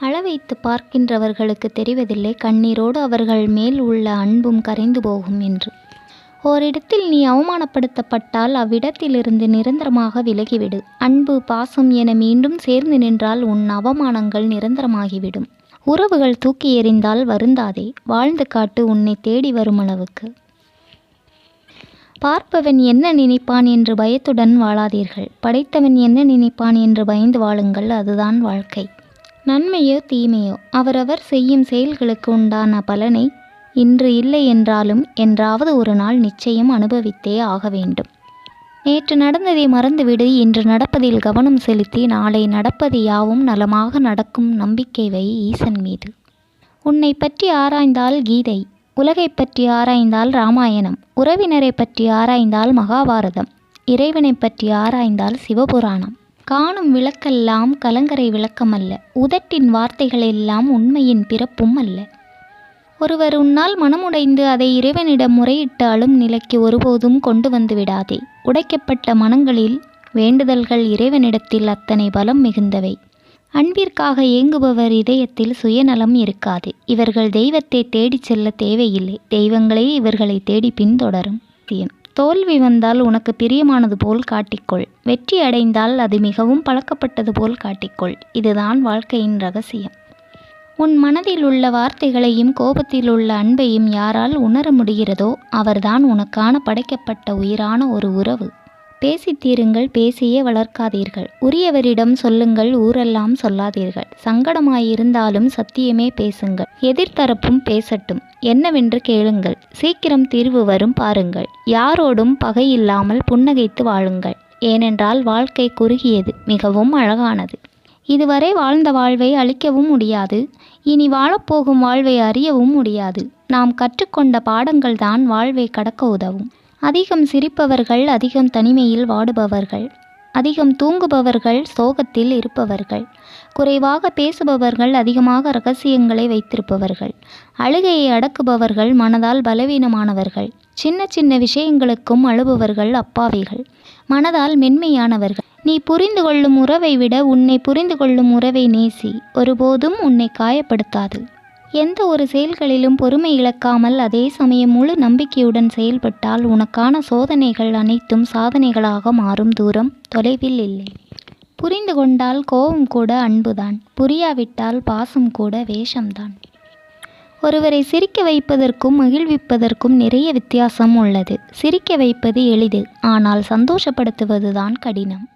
அழ வைத்து பார்க்கின்றவர்களுக்கு தெரிவதில்லை. கண்ணீரோடு அவர்கள் மேல் உள்ள அன்பும் கரைந்து போகும் என்று. ஓரிடத்தில் நீ அவமானப்படுத்தப்பட்டால் அவ்விடத்திலிருந்து நிரந்தரமாக விலகிவிடு. அன்பு பாசம் என மீண்டும் சேர்ந்து நின்றால் உன் அவமானங்கள் நிரந்தரமாகிவிடும். உறவுகள் தூக்கி எறிந்தால் வருந்தாதே. வாழ்ந்து காட்டு உன்னை தேடி வரும் அளவுக்கு. பார்ப்பவன் என்ன நினைப்பான் என்று பயத்துடன் வாழாதீர்கள். படைத்தவன் என்ன நினைப்பான் என்று பயந்து வாழுங்கள். அதுதான் வாழ்க்கை. நன்மையோ தீமையோ அவரவர் செய்யும் செயல்களுக்கு உண்டான பலனை இன்று இல்லை என்றாலும் என்றாவது ஒரு நாள் நிச்சயம் அனுபவித்தே ஆக வேண்டும். நேற்று நடந்ததை மறந்துவிடு இன்று நடப்பதில் கவனம் செலுத்தி நாளை நடப்பது யாவும் நலமாக நடக்கும் நம்பிக்கை வை ஈசன் மீது. உன்னை பற்றி ஆராய்ந்தால் கீதை உலகை பற்றி ஆராய்ந்தால் ராமாயணம் உறவினரை பற்றி ஆராய்ந்தால் மகாபாரதம் இறைவனை பற்றி ஆராய்ந்தால் சிவபுராணம். காணும் விளக்கெல்லாம் கலங்கரை விளக்கமல்ல உதட்டின் வார்த்தைகளெல்லாம் உண்மையின் பிறப்பும் அல்ல. ஒருவர் உன்னால் மனமுடைந்து அதை இறைவனிடம் முறையிட்டாலும் நிலைக்கு ஒருபோதும் கொண்டு வந்து விடாதே. உடைக்கப்பட்ட மனங்களில் வேண்டுதல்கள் இறைவனிடத்தில் அத்தனை பலம் மிகுந்தவை. அன்பிற்காக ஏங்குபவர் இதயத்தில் சுயநலம் இருக்காது. இவர்கள் தெய்வத்தை தேடிச் செல்ல தேவையில்லை. தெய்வங்களே இவர்களை தேடி பின்தொடரும். தியம். தோல்வி வந்தால் உனக்கு பிரியமானது போல் காட்டிக்கொள். வெற்றி அடைந்தால் அது மிகவும் பழக்கப்பட்டது போல் காட்டிக்கொள். இதுதான் வாழ்க்கையின் ரகசியம். உன் மனதில் உள்ள வார்த்தைகளையும் கோபத்தில் உள்ள அன்பையும் யாரால் உணர முடிகிறதோ அவர்தான் உனக்கான படைக்கப்பட்ட உயிரான ஒரு உறவு. பேசித்தீருங்கள் பேசியே வளர்க்காதீர்கள். உரியவரிடம் சொல்லுங்கள் ஊரெல்லாம் சொல்லாதீர்கள். சங்கடமாயிருந்தாலும் சத்தியமே பேசுங்கள். எதிர்த்தரப்பும் பேசட்டும். என்னவென்று கேளுங்கள். சீக்கிரம் தீர்வு வரும் பாருங்கள். யாரோடும் பகையில்லாமல் புன்னகைத்து வாழுங்கள். ஏனென்றால் வாழ்க்கை குறுகியது மிகவும் அழகானது. இதுவரை வாழ்ந்த வாழ்வை அழிக்கவும் முடியாது. இனி வாழப்போகும் வாழ்வை அறியவும் முடியாது. நாம் கற்றுக்கொண்ட பாடங்கள்தான் வாழ்வை கடக்க உதவும். அதிகம் சிரிப்பவர்கள் அதிகம் தனிமையில் வாடுபவர்கள். அதிகம் தூங்குபவர்கள் சோகத்தில் இருப்பவர்கள். குறைவாக பேசுபவர்கள் அதிகமாக ரகசியங்களை வைத்திருப்பவர்கள். அழுகையை அடக்குபவர்கள் மனதால் பலவீனமானவர்கள். சின்ன சின்ன விஷயங்களுக்கும் அழுபவர்கள் அப்பாவிகள். மனதால் மென்மையானவர்கள். நீ புரிந்து கொள்ளும் உறவை விட உன்னை புரிந்து கொள்ளும் உறவை நேசி. ஒருபோதும் உன்னை காயப்படுத்தாது. எந்த ஒரு செயல்களிலும் பொறுமை இழக்காமல் அதே சமயம் முழு நம்பிக்கையுடன் செயல்பட்டால் உனக்கான சோதனைகள் அனைத்தும் சாதனைகளாக மாறும் தூரம் தொலைவில் இல்லை. புரிந்து கொண்டால் கோபம் கூட அன்புதான் புரியாவிட்டால் பாசம் கூட வேஷம்தான். ஒருவரை சிரிக்க வைப்பதற்கும் மகிழ்விப்பதற்கும் நிறைய வித்தியாசம் உள்ளது. சிரிக்க வைப்பது எளிது ஆனால் சந்தோஷப்படுத்துவதுதான் கடினம்.